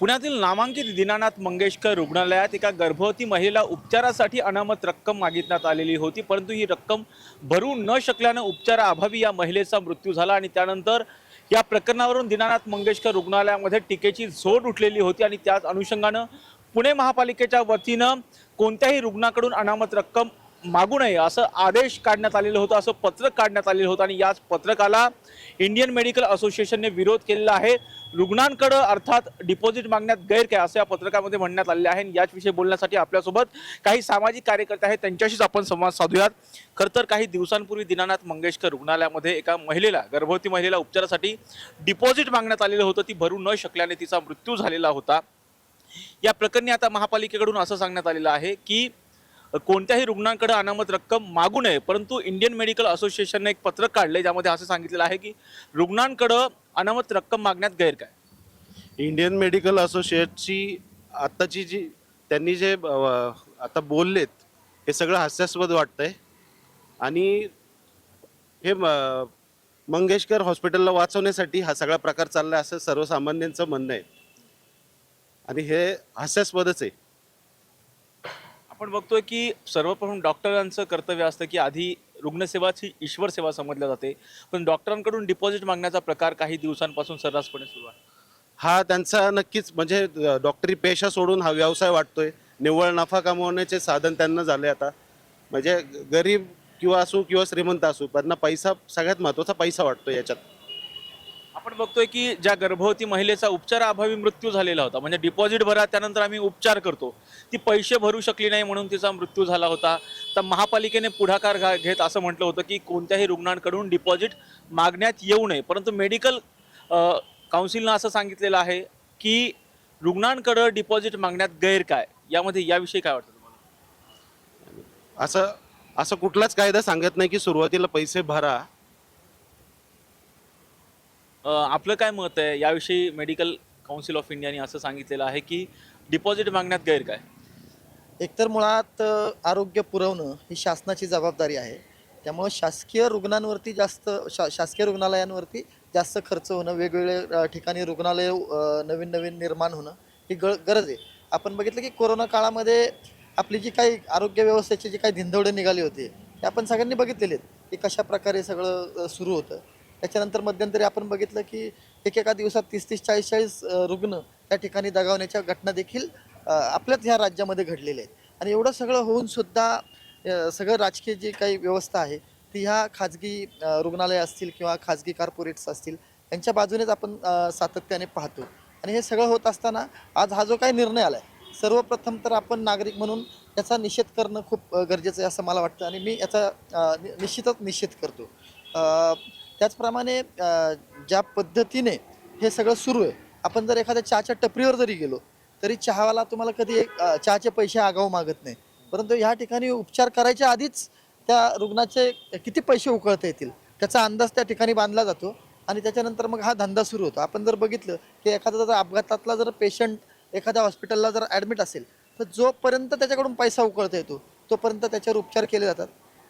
पुण्यातील नामांकित दीनानाथ मंगेशकर रुग्णालयात एका गर्भवती महिलेला उपचारासाठी अनामत रक्कम मागितण्यात आलेली होती परंतु ही रक्कम भरू न शकल्यानं उपचाराअभावी या महिलेचा मृत्यू झाला आणि त्यानंतर या प्रकरणावरून दीनानाथ मंगेशकर रुग्णालयामध्ये टीकेची झोड उठलेली होती आणि त्याच अनुषंगानं पुणे महापालिकेच्या वतीनं कोणत्याही रुग्णाकडून अनामत रक्कम मागू नये असं आदेश काढण्यात आलेलं होतं असं पत्रक काढण्यात आलेलं होतं आणि याच पत्रकाला इंडियन मेडिकल असोसिएशनने विरोध केलेला आहे. रुग्णांकडं अर्थात डिपॉझिट मागण्यात गैर काय असं या पत्रकामध्ये म्हणण्यात आलेलं आहे आणि याच विषयी बोलण्यासाठी आपल्यासोबत काही सामाजिक कार्यकर्ते आहेत त्यांच्याशीच आपण संवाद साधूयात. खरं तर काही दिवसांपूर्वी दीनानाथ मंगेशकर रुग्णालयामध्ये एका महिलेला गर्भवती महिलेला उपचारासाठी डिपॉझिट मागण्यात आलेलं होतं. ती भरू न शकल्याने तिचा मृत्यू झालेला होता. या प्रकरणी आता महापालिकेकडून असं सांगण्यात आलेलं आहे की कोणत्याही रुग्णांकडे अनामत रक्कम मागू नये परंतु इंडियन मेडिकल असोसिएशनने एक पत्रक काढले ज्यामध्ये असं सांगितलेलं आहे की रुग्णांकडं अनामत रक्कम मागण्यात गैर काय? इंडियन मेडिकल असोसिएटची आत्ताची जी त्यांनी जे आता बोललेत हे सगळं हास्यास्पद वाटतंय. आणि हे म- मंगेशकर हॉस्पिटलला वाचवण्यासाठी हा सगळा प्रकार चाललाय असं सर्वसामान्यांचं म्हणणं आहे. आणि हे हास्यास्पदच आहे. आपण बघतोय की सर्वप्रथम डॉक्टरांचं कर्तव्य असतं की आधी रुग्णसेवाची ईश्वर सेवा समजल्या जाते. पण डॉक्टरांकडून डिपॉझिट मागण्याचा प्रकार काही दिवसांपासून सर्रासपणे सुरू आहे. हा त्यांचा नक्कीच म्हणजे डॉक्टरी पेशा सोडून हा व्यवसाय वाटतोय निव्वळ नफा कमवण्याचे साधन त्यांना झाले आता. म्हणजे गरीब किंवा असू किंवा श्रीमंत असू त्यांना पैसा सगळ्यात महत्त्वाचा पैसा वाटतो याच्यात. आपण बघतोय की ज्या गर्भवती महिलेचा उपचाराअभावी मृत्यू झालेला होता म्हणजे डिपॉझिट भरा त्यानंतर आम्ही उपचार करतो. ती पैसे भरू शकली नाही म्हणून तिचा मृत्यू झाला होता. तर महापालिकेने पुढाकार घा- घेत असं म्हटलं होतं की कोणत्याही रुग्णांकडून डिपॉझिट मागण्यात येऊ नये. परंतु मेडिकल काउन्सिलनं असं सांगितलेलं आहे की रुग्णांकडं डिपॉझिट मागण्यात गैर काय? यामध्ये याविषयी काय वाटतं तुम्हाला? असं असं कुठलाच कायदा सांगत नाही की सुरुवातीला पैसे भरा आपलं काय मत आहे? याविषयी मेडिकल काउन्सिल ऑफ इंडियाने असं सांगितलेलं आहे की डिपॉझिट मागण्यात गैर काय एकतर मुळात आरोग्य पुरवणं ही शासनाची जबाबदारी आहे. त्यामुळं शासकीय रुग्णांवरती जास्त शा शासकीय रुग्णालयांवरती जास्त खर्च होणं वेगवेगळे ठिकाणी रुग्णालय नवीन नवीन निर्माण होणं ही ग गरज आहे. आपण बघितलं की कोरोना काळामध्ये आपली जी काही आरोग्य व्यवस्थेची जी काही धिंदवडे निघाली होती ते आपण सगळ्यांनी बघितलेले आहेत की कशा प्रकारे सगळं सुरू होतं. त्याच्यानंतर मध्यंतरी आपण बघितलं की एक एका दिवसात तीस तीस चाळीस चाळीस रुग्ण त्या ठिकाणी दगावण्याच्या घटना देखील आपल्याच ह्या राज्यामध्ये घडलेल्या आहेत. आणि एवढं सगळं होऊन सुद्धा सगळं राजकीय जी काही व्यवस्था आहे ती ह्या खाजगी रुग्णालय असतील किंवा खाजगी कॉर्पोरेट्स असतील यांच्या बाजूनेच आपण सातत्याने पाहतो. आणि हे सगळं होत असताना आज हा जो काही निर्णय आला आहे सर्वप्रथम तर आपण नागरिक म्हणून याचा निषेध करणं खूप गरजेचं आहे असं मला वाटतं. आणि मी याचा नि- निश्चितच निषेध करतो. त्याचप्रमाणे ज्या पद्धतीने हे सगळं सुरू आहे आपण जर एखाद्या चहाच्या टपरीवर जरी गेलो तरी चहावाला तुम्हाला कधी एक चहाचे पैसे आगाऊ मागत नाही. परंतु ह्या ठिकाणी उपचार करायच्या आधीच त्या रुग्णाचे किती पैसे उकळता येतील त्याचा अंदाज त्या ठिकाणी बांधला जातो आणि त्याच्यानंतर मग हा धंदा सुरू होतो. आपण जर बघितलं की एखादा जर अपघातातला जर पेशंट एखाद्या हॉस्पिटलला जर ॲडमिट असेल तर जोपर्यंत त्याच्याकडून पैसा उकळता येतो तोपर्यंत त्याच्यावर उपचार केले जातात.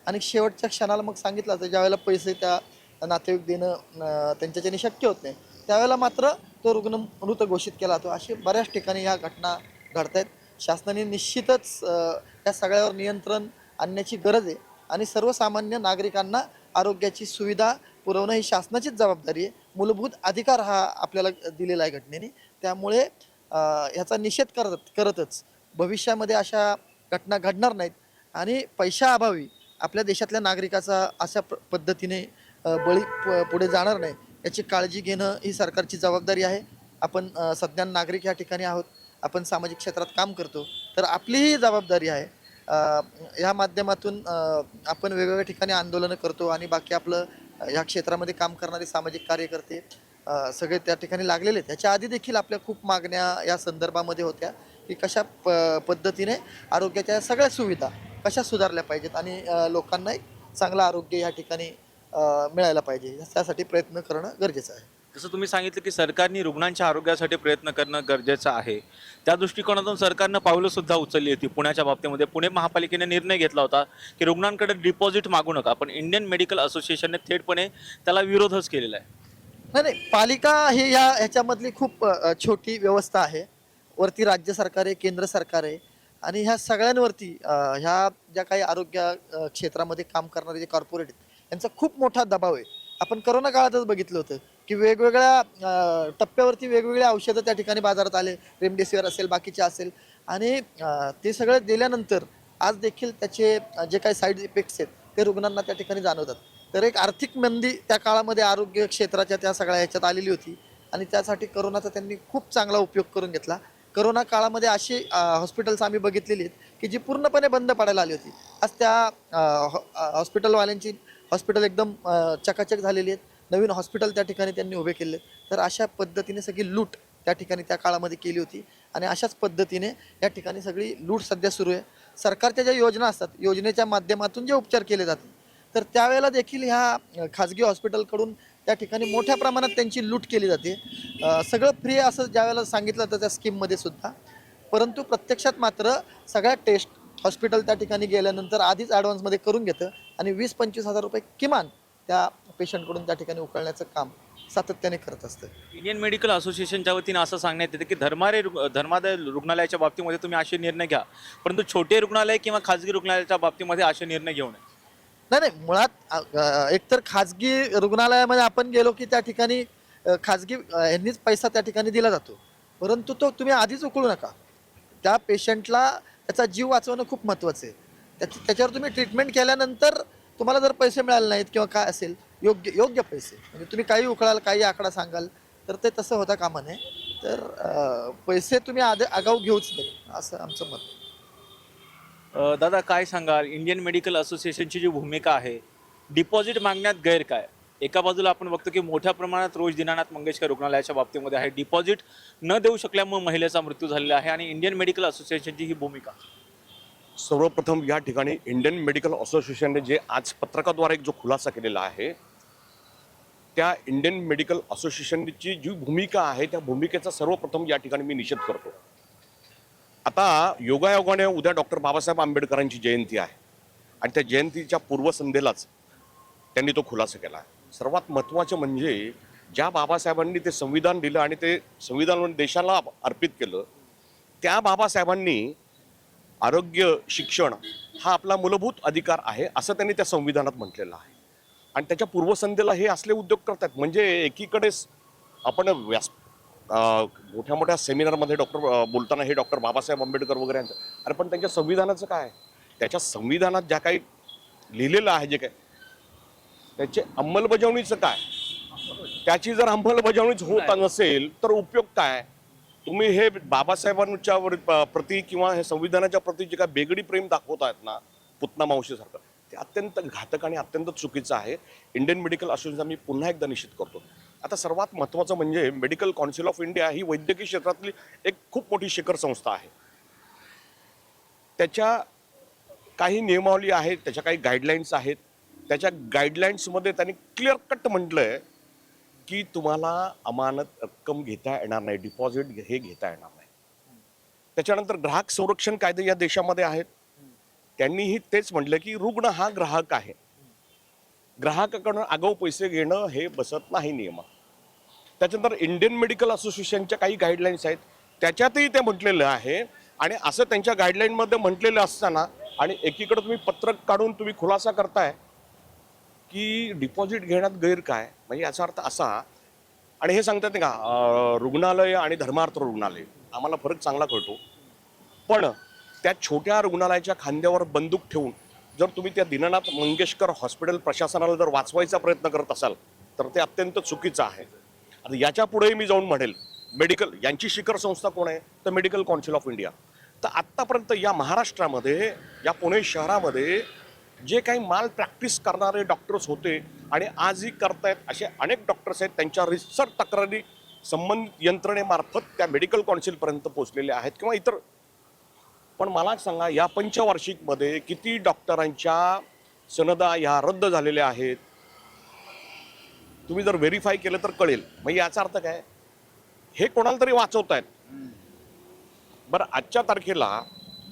आणि शेवटच्या क्षणाला मग सांगितलं जातं ज्यावेळेला पैसे त्या नातेवाईक देणं त्यांच्याच्याने शक्य होत नाही. त्यावेळेला मात्र तो रुग्ण मृत घोषित केला जातो. अशी बऱ्याच ठिकाणी ह्या घटना घडत आहेत शासनाने निश्चितच त्या या सगळ्यावर नियंत्रण आणण्याची गरज आहे आणि सर्वसामान्य नागरिकांना आरोग्याची सुविधा पुरवणं ही शासनाचीच जबाबदारी आहे. मूलभूत अधिकार हा आपल्याला दिलेला आहे घटनेने. त्यामुळे ह्याचा निषेध करत करतच भविष्यामध्ये अशा घटना घडणार नाहीत. आणि पैशाअभावी आपल्या देशातल्या नागरिकाचा अशा प पद्धतीने बळी प- पुढे जाणार नाही. याची काळजी घेणं ही सरकारची जबाबदारी आहे. आपण सज्ञान सध्या नागरिक या ठिकाणी आहोत. आपण सामाजिक क्षेत्रात काम करतो. तर आपलीही जबाबदारी आहे. ह्या माध्यमातून आपण वेगवेगळ्या ठिकाणी आंदोलनं करतो आणि बाकी आपलं ह्या क्षेत्रामध्ये काम करणारे सामाजिक कार्यकर्ते सगळे त्या ठिकाणी लागलेले आहेत. ह्याच्या आधी देखील आपल्या खूप मागण्या या संदर्भामध्ये होत्या की कशा प पद्धतीने आरोग्याच्या सगळ्या सुविधा कशा सुधारल्या पाहिजेत आणि लोकांना एक चांगलं आरोग्य या ठिकाणी अ, मिळायला पाहिजे. त्यासाठी प्रयत्न करणं गरजेचं आहे. जसं तुम्ही सांगितलं की सरकारने रुग्णांच्या आरोग्यासाठी प्रयत्न करणं गरजेचं आहे. त्या दृष्टिकोनातून सरकारनं पावलं सुद्धा उचलली होती पुण्याच्या बाबतीमध्ये. पुणे महापालिकेने निर्णय घेतला होता की रुग्णांकडे डिपॉझिट मागू नका. पण इंडियन मेडिकल असोसिएशनने थेटपणे त्याला विरोधच केलेला आहे. नाही नाही. पालिका ही या ह्याच्यामधली खूप अ, अ, छोटी व्यवस्था आहे. वरती राज्य सरकार आहे केंद्र सरकार आहे. आणि ह्या सगळ्यांवरती अं, ह्या ज्या काही आरोग्य अं, क्षेत्रामध्ये काम करणारे जे कॉर्पोरेट आहेत यांचा खूप मोठा दबाव आहे. आपण करोना काळातच बघितलं होतं की वेगवेगळ्या टप्प्यावरती वेगवेगळे औषधं त्या ठिकाणी बाजारात आले रेमडेसिवीर असेल बाकीचे असेल. आणि ते सगळं दिल्यानंतर आज देखील त्याचे जे काही साईड इफेक्ट्स आहेत ते रुग्णांना त्या ठिकाणी जाणवतात. तर एक आर्थिक मंदी त्या काळामध्ये आरोग्य क्षेत्राच्या त्या सगळ्या ह्याच्यात आलेली होती. आणि त्यासाठी करोनाचा त्यांनी खूप चांगला उपयोग करून घेतला. करोना काळामध्ये अशी हॉस्पिटल्स आम्ही बघितलेली आहेत की जी पूर्णपणे बंद पडायला आली होती. आज त्या हॉ- हॉस्पिटलवाल्यांची हो, हॉस्पिटल एकदम चकाचक झालेली आहेत. नवीन हॉस्पिटल त्या ठिकाणी त्यांनी उभे केले तर अशा पद्धतीने सगळी लूट त्या ठिकाणी त्या काळामध्ये केली होती. आणि अशाच पद्धतीने या ठिकाणी सगळी लूट सध्या सुरू आहे. सरकारच्या ज्या योजना असतात योजनेच्या माध्यमातून जे उपचार केले जातात तर त्यावेळेला देखील ह्या खाजगी हॉस्पिटलकडून त्या ठिकाणी मोठ्या प्रमाणात त्यांची लूट केली जाते. सगळं फ्री असं ज्यावेळेला सांगितलं जातं त्या स्कीममध्ये सुद्धा. परंतु प्रत्यक्षात मात्र सगळ्या टेस्ट हॉस्पिटल त्या ठिकाणी गेल्यानंतर आधीच ॲडव्हान्समध्ये करून घेतं. आणि वीस पंचवीस हजार रुपये किमान त्या पेशंटकडून त्या ठिकाणी उकळण्याचं काम सातत्याने करत असतं. इंडियन मेडिकल असोसिएशनच्या वतीनं असं सांगण्यात येतं की धर्मारे धर्मादाय रुग्णालयाच्या बाबतीमध्ये तुम्ही असे निर्णय घ्या. परंतु छोटे रुग्णालय किंवा खाजगी रुग्णालयाच्या बाबतीमध्ये असे निर्णय घेऊ नये. नाही नाही मुळात एकतर खाजगी रुग्णालयामध्ये आपण गेलो की त्या ठिकाणी खाजगी यांनीच पैसा त्या ठिकाणी दिला जातो. परंतु तो तुम्ही आधीच उकळू नका. त्या पेशंटला त्याचा जीव वाचवणं खूप महत्त्वाचं आहे. त्याच्या त्याच्यावर तुम्ही ट्रीटमेंट केल्यानंतर तुम्हाला जर पैसे मिळाले नाहीत किंवा काय असेल योग्य योग्य पैसे म्हणजे तुम्ही काही उकळाल काही आकडा सांगाल तर ते तसं होता कामा नये तर पैसे तुम्ही आधी आगाऊ घेऊच नाही असं आमचं मत आहे. दादा काय सांगाल? इंडियन मेडिकल असोसिएशनची जी भूमिका आहे डिपॉझिट मागण्यात गैर काय? एका बाजूला आपण बघतो की मोठ्या प्रमाणात रोज दीनानाथ मंगेशकर रुग्णालयाच्या बाबतीमध्ये आहे. डिपॉझिट न देऊ शकल्यामुळे महिलेचा मृत्यू झालेला आहे आणि इंडियन मेडिकल असोसिएशनची ही भूमिका. सर्वप्रथम या ठिकाणी इंडियन मेडिकल असोसिएशनने जे आज पत्रकाद्वारे एक जो खुलासा केलेला आहे त्या इंडियन मेडिकल असोसिएशनची जी भूमिका आहे त्या भूमिकेचा सर्वप्रथम या ठिकाणी मी निषेध करतो. आता योगायोगाने उद्या डॉक्टर बाबासाहेब आंबेडकरांची जयंती आहे आणि त्या जयंतीच्या पूर्वसंध्येलाच त्यांनी तो खुलासा केला सर्वात महत्त्वाचं म्हणजे ज्या बाबासाहेबांनी ते संविधान दिलं आणि ते संविधान देशाला अर्पित केलं त्या बाबासाहेबांनी आरोग्य शिक्षण हा आपला मूलभूत अधिकार आहे असं त्यांनी त्या संविधानात म्हटलेलं आहे. आणि त्याच्या पूर्वसंध्येला हे असले उद्योग करतात म्हणजे एकीकडेच आपण व्यास मोठ्या मोठ्या सेमिनारमध्ये डॉक्टर बोलताना हे डॉक्टर बाबासाहेब आंबेडकर वगैरे यांचं अरे पण त्यांच्या संविधानाचं काय त्याच्या संविधानात ज्या काही लिहिलेलं आहे जे काय त्याचे अंमलबजावणीचं काय? त्याची जर अंमलबजावणीच होत नसेल तर उपयोग काय? तुम्ही हे बाबासाहेबांच्या प्रती किंवा हे संविधानाच्या प्रती जे काय बेगडी प्रेम दाखवत आहेत ना पुतना मावशीसारखं ते अत्यंत घातक आणि अत्यंत चुकीचं आहे. इंडियन मेडिकल असोसिएशनचा मी पुन्हा एकदा निश्चित करतो. आता सर्वात महत्त्वाचं म्हणजे मेडिकल काउन्सिल ऑफ इंडिया ही वैद्यकीय क्षेत्रातली एक खूप मोठी शिखर संस्था आहे. त्याच्या काही नियमावली आहेत त्याच्या काही गाईडलाईन्स आहेत. त्याच्या गाईडलाईन्समध्ये त्यांनी क्लिअर कट म्हटलं आहे की तुम्हाला अमानत रक्कम घेता येणार नाही डिपॉझिट हे घेता येणार नाही. त्याच्यानंतर ग्राहक संरक्षण कायदे या देशामध्ये आहेत. त्यांनीही तेच म्हटलं की रुग्ण हा ग्राहक आहे. ग्राहकाकडून आगाऊ पैसे घेणं हे बसत नाही नियमा. त्याच्यानंतर इंडियन मेडिकल असोसिएशनच्या काही गाईडलाईन्स आहेत. त्याच्यातही ते म्हटलेलं आहे. आणि असं त्यांच्या गाईडलाईनमध्ये म्हटलेलं असताना आणि एकीकडे तुम्ही पत्रक काढून तुम्ही खुलासा करताय की डिपॉझिट घेण्यात गैर काय? म्हणजे याचा अर्थ असा आणि हे सांगतात नाही का रुग्णालय आणि धर्मार्थ रुग्णालय. आम्हाला फरक चांगला कळतो. पण त्या छोट्या रुग्णालयाच्या खांद्यावर बंदूक ठेवून जर तुम्ही त्या दिननाथ मंगेशकर हॉस्पिटल प्रशासनाला जर वाचवायचा प्रयत्न करत असाल तर ते अत्यंत चुकीचं आहे. आता याच्या पुढेही मी जाऊन म्हणेल मेडिकल यांची शिखर संस्था कोण आहे? तर मेडिकल काउन्सिल ऑफ इंडिया. तर आत्तापर्यंत या महाराष्ट्रामध्ये या पुणे शहरामध्ये जे काही माल प्रॅक्टिस करणारे डॉक्टर्स होते आणि आजही करतायत असे अनेक डॉक्टर्स आहेत त्यांच्या रिसर्च तक्रारी संबंधित यंत्रणेमार्फत त्या मेडिकल काउन्सिलपर्यंत पोचलेल्या आहेत किंवा इतर. पण मला सांगा या पंचवार्षिकमध्ये किती डॉक्टरांच्या सनदा ह्या रद्द झालेल्या आहेत? तुम्ही जर व्हेरीफाय केलं तर कळेल. मग याचा अर्थ काय? हे कोणाला तरी वाचवत आहेत बरं आजच्या तारखेला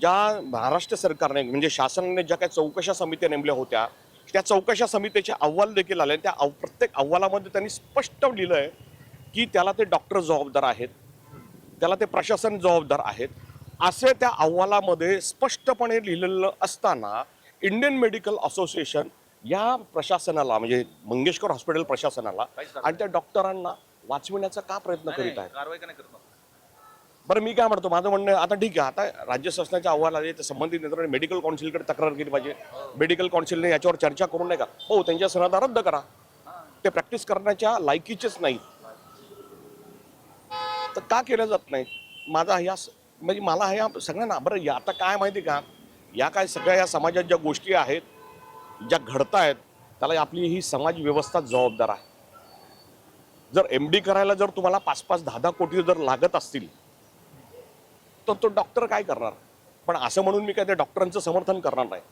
ज्या महाराष्ट्र सरकारने म्हणजे शासनाने ज्या काही चौकशा समित्या नेमल्या होत्या त्या चौकशा समितीचे अहवाल देखील आले. त्या अव प्रत्येक अहवालामध्ये त्यांनी स्पष्ट लिहिलं आहे की त्याला ते डॉक्टर जबाबदार आहेत त्याला ते प्रशासन जबाबदार आहेत. असे त्या अहवालामध्ये स्पष्टपणे लिहिलेलं असताना इंडियन मेडिकल असोसिएशन या प्रशासनाला म्हणजे मंगेशकर हॉस्पिटल प्रशासनाला आणि त्या डॉक्टरांना वाचविण्याचा का प्रयत्न करीत आहेत कारवाई का नाही करत बरं मी काय म्हणतो माझं म्हणणं आता ठीक आहे. आता राज्य शासनाच्या अहवाल आले तर संबंधित यंत्रणेने मेडिकल काउन्सिलकडे तक्रार केली पाहिजे. मेडिकल काउन्सिलने याच्यावर चर्चा करून नाही का? हो त्यांच्या सनदा रद्द करा. ते प्रॅक्टिस करण्याच्या लायकीचेच नाही तर का केलं जात नाही? माझा ह्या म्हणजे मला ह्या सगळ्यांना बरं या आता काय माहिती का? या काय सगळ्या या समाजात ज्या गोष्टी आहेत ज्या घडतायत त्याला आपली ही समाज व्यवस्था जबाबदार आहे. जर एम डी करायला जर तुम्हाला पाच पाच दहा दहा कोटी जर लागत असतील तर तो डॉक्टर काय करणार? पण असं म्हणून मी काय त्या डॉक्टरांचं समर्थन करणार नाही.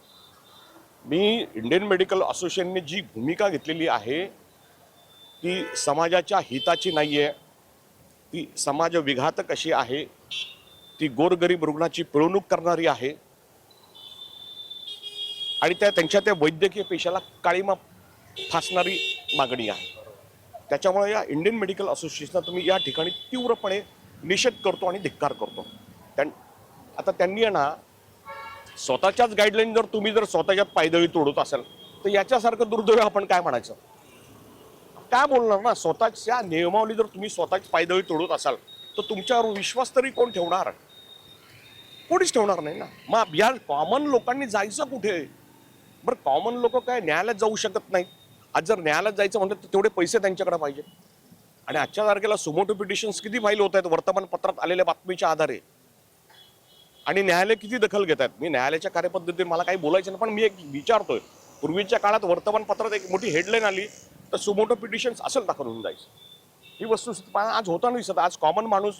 मी इंडियन मेडिकल असोसिएशनने जी भूमिका घेतलेली आहे ती समाजाच्या हिताची नाही आहे ती समाज विघातक अशी आहे ती गोरगरीब रुग्णाची पिळवणूक करणारी आहे. आणि त्या त्यांच्या त्या वैद्यकीय पेशाला काळीमा फासणारी मागणी आहे. त्याच्यामुळे या इंडियन मेडिकल असोसिएशनचा तुम्ही या ठिकाणी तीव्रपणे निषेध करतो आणि धिक्कार करतो. त्यां आता त्यांनी आहे ना स्वतःच्याच गाईडलाईन जर तुम्ही जर स्वतःच्याच पायदळी तोडत असाल तर याच्यासारखं दुर्दैव आपण काय म्हणायचं? काय बोलणार ना स्वतःच्या नियमावली जर तुम्ही स्वतःच पायदळी तोडत असाल तर तुमच्यावर विश्वास तरी कोण ठेवणार? कोणीच ठेवणार नाही ना. मग या कॉमन लोकांनी जायचं कुठे? बरं कॉमन लोक काय न्यायालयात जाऊ शकत नाही आज जर न्यायालयात जायचं म्हणलं तर तेवढे पैसे त्यांच्याकडे पाहिजे. आणि आजच्या तारखेला सुमोटो पिटिशन्स किती फाईल होत आहेत? वर्तमानपत्रात आलेल्या बातमीच्या आधारे. आणि न्यायालय किती दखल घेत आहेत मी न्यायालयाच्या कार्यपद्धतीत मला काही बोलायचं नाही पण मी एक विचारतोय. पूर्वीच्या काळात वर्तमानपत्रात एक मोठी हेडलाईन आली तर सुमोटो पिटिशन्स असेल दाखल होऊन जायचं. ही वस्तुस्थिती पण आज होता नाही दिसत आज कॉमन माणूस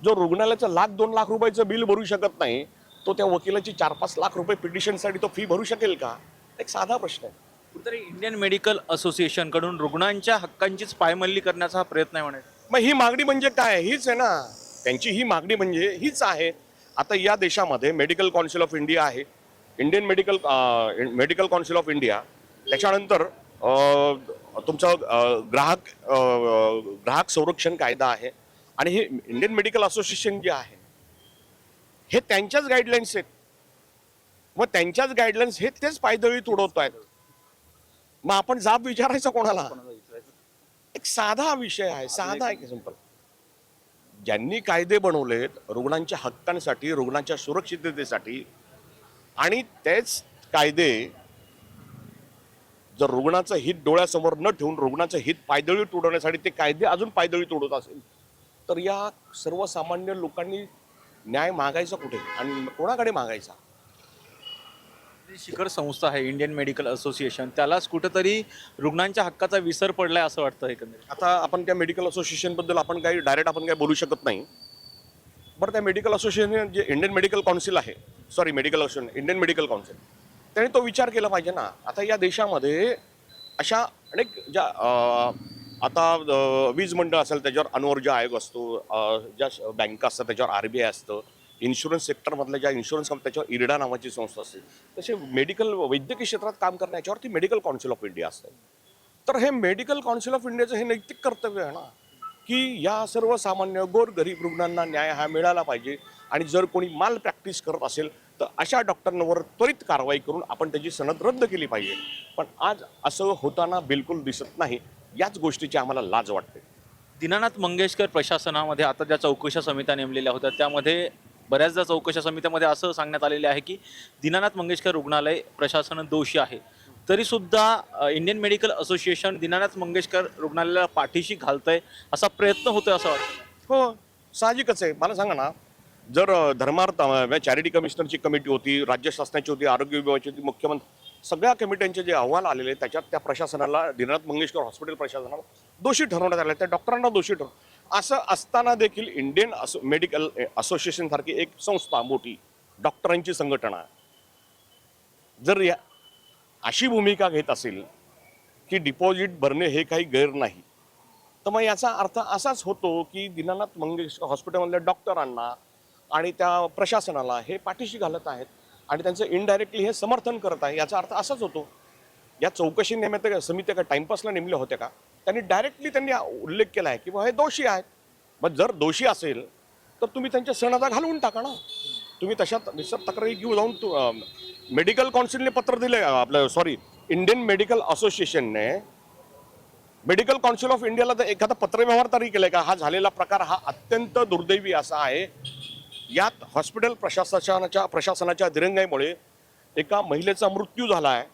जो रुग्णालयाचं लाख दोन लाख रुपयाचं बिल भरू शकत नाही तो त्या वकिलाची चार पाच लाख रुपये पिटिशनसाठी तो फी भरू शकेल का? एक साधा प्रश्न आहे. कुठेतरी इंडियन मेडिकल असोसिएशनकडून रुग्णांच्या हक्कांचीच पायमल्ली करण्याचा हा प्रयत्न आहे म्हणायचं मग ही मागणी म्हणजे काय? हीच आहे ना. त्यांची ही मागणी म्हणजे हीच आहे. आता या देशामध्ये मेडिकल काउन्सिल ऑफ इंडिया आहे. Indian Medical Medical Council of India. त्याच्यानंतर तुमचा ग्राहक ग्राहक संरक्षण कायदा आहे. आणि हे इंडियन मेडिकल असोसिएशन जे आहे हे त्यांच्याच गाईडलाईन्स आहेत. मग त्यांच्याच गाईडलाईन्स हे तेच पायदळी तुडवत आहेत मग आपण जाब विचारायचा कोणाला? एक साधा विषय आहे साधा आहे सिंपल ज्यांनी कायदे बनवलेत रुग्णांच्या हक्कांसाठी रुग्णांच्या सुरक्षिततेसाठी आणि तेच कायदे जर रुग्णाचं हित डोळ्यासमोर न ठेवून रुग्णाचं हित पायदळी तोडवण्यासाठी ते कायदे अजून पायदळी तुडवत असेल तर या सर्वसामान्य लोकांनी न्याय मागायचा कुठे? आणि कोणाकडे मागायचा? शिखर संस्था आहे इंडियन मेडिकल असोसिएशन त्यालाच कुठंतरी रुग्णांच्या हक्काचा विसर पडलाय असं वाटतं एकंदरीत. आता आपण त्या मेडिकल असोसिएशनबद्दल आपण काही डायरेक्ट आपण काही बोलू शकत नाही. बरं त्या मेडिकल असोसिएशन जे इंडियन मेडिकल काउन्सिल आहे sorry Medical Association Indian Medical Council त्याने तो विचार केला पाहिजे ना. आता या देशामध्ये अशा अनेक ज्या आता वीज मंडळ असेल त्याच्यावर अनवर्जा आयोग असतो ज्या बँका असतात त्याच्यावर आर बी आय असतं इन्शुरन्स सेक्टरमधल्या ज्या इन्शुरन्स कंप त्याच्यावर इरडा नावाची संस्था असते. तसे मेडिकल वैद्यकीय क्षेत्रात काम करण्याच्यावरती मेडिकल काउन्सिल ऑफ इंडिया असते. तर हे मेडिकल काउन्सिल ऑफ इंडियाचं हे नैतिक कर्तव्य आहे ना की या सर्वसामान्य गोरगरीब रुग्णांना न्याय हा मिळाला पाहिजे आणि जर कोणी माल प्रॅक्टिस करत असेल तर अशा डॉक्टरांवर त्वरित कारवाई करून आपण त्याची सनद रद्द केली पाहिजे. पण आज असं होताना बिलकुल दिसत नाही याच गोष्टीची आम्हाला लाज वाटते. दीनानाथ मंगेशकर प्रशासनामध्ये आता ज्या चौकशा समित्या नेमलेल्या होत्या त्यामध्ये बऱ्याचदा चौकशा समित्यामध्ये असं सांगण्यात आलेले आहे की दीनानाथ मंगेशकर रुग्णालय प्रशासन दोषी आहे. तरीसुद्धा Indian Medical Association Dinanath Mangeshkar रुग्णालयाला पाठीशी घालतंय असा प्रयत्न होतोय असं वाटतं. हो साहजिकच आहे. मला सांगा ना जर धर्मार्थ चॅरिटी कमिशनरची कमिटी होती राज्य शासनाची होती आरोग्य विभागाची होती मुख्यमंत्री सगळ्या कमिट्यांचे जे अहवाल आलेले त्याच्यात त्या प्रशासनाला दीनानाथ मंगेशकर हॉस्पिटल प्रशासनाला दोषी ठरवण्यात आले त्या डॉक्टरांना दोषी ठरव असं असताना देखील इंडियन असो मेडिकल असोसिएशन सारखी एक संस्था मोठी डॉक्टरांची संघटना. जर या अशी भूमिका घेत असेल की डिपॉझिट भरणे हे काही गैर नाही तर मग याचा अर्थ असाच होतो की दीनानाथ मंगेशकर हॉस्पिटलमधल्या डॉक्टरांना आणि त्या प्रशासनाला हे पाठीशी घालत आहेत आणि त्यांचं इनडायरेक्टली हे समर्थन करत आहे. याचा अर्थ असाच होतो. या चौकशी नेमत्या समित्या का टाइमपासला नेमल्या होत्या का? त्यांनी डायरेक्टली त्यांनी उल्लेख केला आहे की बाबा हे दोषी आहेत. मग जर दोषी असेल तर तुम्ही त्यांच्या सणाचा घालवून टाका ना. तुम्ही तशात निसर तक्रारी घेऊन जाऊन मेडिकल काउन्सिलने पत्र दिले आपलं सॉरी इंडियन मेडिकल असोसिएशनने मेडिकल काउन्सिल ऑफ इंडियाला तर एखादा पत्रव्यवहार तरी केलाय का? हा झालेला प्रकार हा अत्यंत दुर्दैवी असा आहे. यात हॉस्पिटल प्रशासनाच्या प्रशासनाच्या दिरंगाईमुळे एका महिलेचा मृत्यू झाला आहे.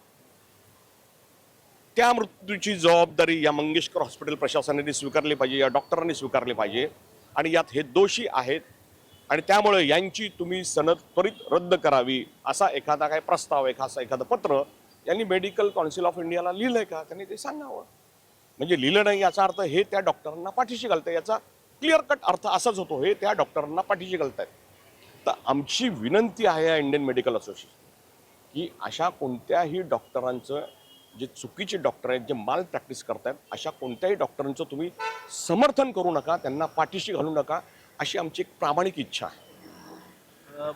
त्या मृत्यूची जबाबदारी या मंगेशकर हॉस्पिटल प्रशासनाने स्वीकारली पाहिजे या डॉक्टरांनी स्वीकारली पाहिजे. आणि यात हे दोषी आहेत. आणि त्यामुळे यांची तुम्ही सनद त्वरित रद्द करावी असा एखादा काय प्रस्ताव एखादा एखादं पत्र यांनी मेडिकल कौन्सिल ऑफ इंडियाला लिहिलंय का? त्यांनी ते सांगावं. म्हणजे लिहिलं नाही याचा अर्थ हे त्या डॉक्टरांना पाठीशी घालतंय. याचा क्लिअर कट अर्थ असाच होतो हे त्या डॉक्टरांना पाठीशी घालतायत. तर आमची विनंती आहे या इंडियन मेडिकल असोसिएशन की अशा कोणत्याही डॉक्टरांचं जे चुकीचे डॉक्टर आहेत जे माल प्रॅक्टिस करतायत अशा कोणत्याही डॉक्टरांचं तुम्ही समर्थन करू नका त्यांना पाठीशी घालू नका अशी आमची एक प्रामाणिक इच्छा आहे.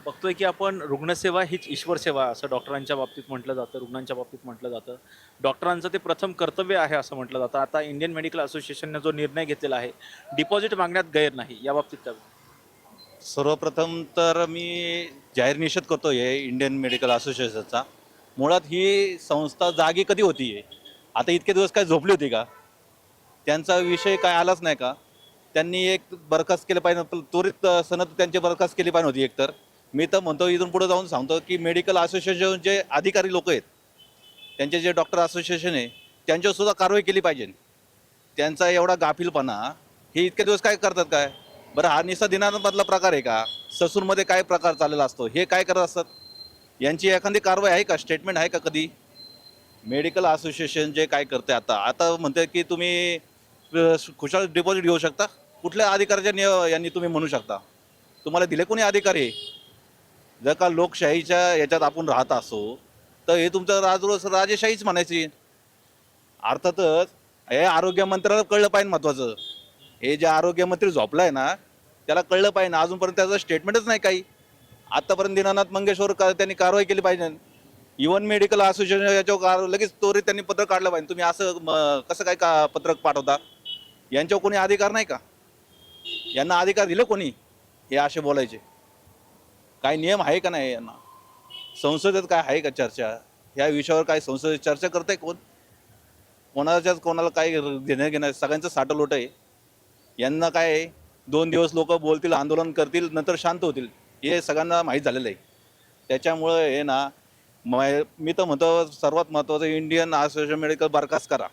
बघतोय की आपण रुग्णसेवा हीच ईश्वर सेवा असं डॉक्टरांच्या बाबतीत म्हटलं जातं रुग्णांच्या बाबतीत म्हटलं जातं. डॉक्टरांचं ते प्रथम कर्तव्य आहे असं म्हटलं जातं. आता इंडियन मेडिकल असोसिएशनने जो निर्णय घेतलेला आहे डिपॉझिट मागण्यात गैर नाही या बाबतीत काय? सर्वप्रथम तर मी जाहीर निषेध करतो आहे इंडियन मेडिकल असोसिएशनचा. मुळात ही संस्था जागी कधी होती? आहे आता इतके दिवस काय झोपली होती का? त्यांचा विषय काय आलाच नाही का? त्यांनी एक बरखास्त केलं पाहिजे त्वरित सनद त्यांची बरखास्त केली पाहिजे होती एकतर. मी तर म्हणतो इथून पुढे जाऊन सांगतो की मेडिकल असोसिएशन जे अधिकारी लोक आहेत त्यांचे जे डॉक्टर असोसिएशन आहे त्यांच्यावर सुद्धा कारवाई केली पाहिजे. त्यांचा एवढा गाफीलपणा हे इतके दिवस काय करतात काय? बरं हा निसा दिनांमधला प्रकार आहे का? ससूरमध्ये काय प्रकार चाललेला असतो? हे काय करत असतात? यांची एखादी कारवाई आहे का? स्टेटमेंट आहे का कधी? मेडिकल असोसिएशन जे काय करते आता. आता म्हणते की तुम्ही खुशाल डिपॉझिट घेऊ शकता. कुठल्या अधिकाऱ्याच्या निय यांनी तुम्ही म्हणू शकता. तुम्हाला दिले कोणी अधिकारी? जर का लोकशाहीच्या याच्यात आपण राहत असो तर हे तुमचं राजरोज राजेशाहीच म्हणायची. अर्थातच हे आरोग्य मंत्र्याला कळलं पाहिजे महत्त्वाचं हे जे आरोग्यमंत्री झोपलाय ना त्याला कळलं पाहिजे ना. अजूनपर्यंत त्याचं स्टेटमेंटच नाही काही. आतापर्यंत दीनानाथ मंगेशवर का त्यांनी कारवाई केली पाहिजे. इवन मेडिकल असोसिएशन याच्यावर लगेच त्वरित त्यांनी पत्रक काढलं पाहिजे. तुम्ही असं कसं काय का पत्रक पाठवता? यांच्यावर कोणी अधिकार नाही का? यांना अधिकार दिले कोणी? हे असे बोलायचे. काही नियम आहे का नाही यांना? संसदेत काय आहे का चर्चा? या विषयावर काय संसदेत चर्चा करते कोण? कोणाच्याच कोणाला काय घेणं घेणं सगळ्यांचं साठं लोट आहे. यांना काय आहे, दोन दिवस लोक बोलतील आंदोलन करतील नंतर शांत होतील. हे सगळ्यांना माहीत झालेलं आहे. त्याच्यामुळं हे ना मी तर म्हणतो सर्वात महत्त्वाचं इंडियन असोसिएशन मेडिकल बरखास्त करा.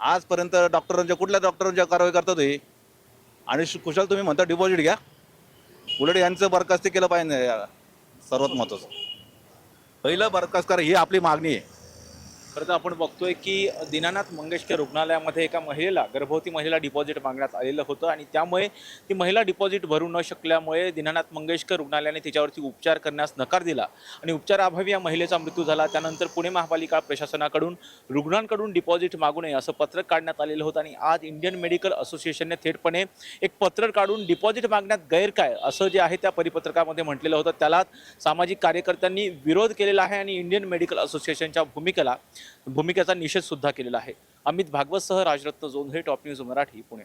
आजपर्यंत डॉक्टरांच्या कुठल्या डॉक्टरांच्या कारवाई करतात हे? आणि कुशल तुम्ही म्हणता डिपॉझिट घ्या. उलट यांचं बरखास्ती केलं पाहिजे सर्वात महत्त्वाचं पहिलं बरखास्त करा ही आपली मागणी आहे. खरं तर आपण बघतोय की दीनानाथ मंगेशकर रुग्णालयामध्ये एका महिलेला गर्भवती महिलेला डिपॉझिट मागण्यात आलेलं होतं आणि त्यामुळे ती महिला डिपॉझिट भरू न शकल्यामुळे दीनानाथ मंगेशकर रुग्णालयाने तिच्यावरती उपचार करण्यास नकार दिला. आणि उपचाराअभावी या महिलेचा मृत्यू झाला. त्यानंतर पुणे महापालिका प्रशासनाकडून रुग्णांकडून डिपॉझिट मागू नये असं पत्रक काढण्यात आलेलं होतं आणि आज इंडियन मेडिकल असोसिएशनने थेटपणे एक पत्र काढून डिपॉझिट मागण्यात गैर काय असं जे आहे त्या परिपत्रकामध्ये म्हटलेलं होतं. त्याला सामाजिक कार्यकर्त्यांनी विरोध केलेला आहे आणि इंडियन मेडिकल असोसिएशनच्या भूमिकेला भूमिकेचा निषेध सुद्धा केलेला आहे. अमित भागवतसह राजरत्न जोंधळे टॉप न्यूज मराठी पुणे.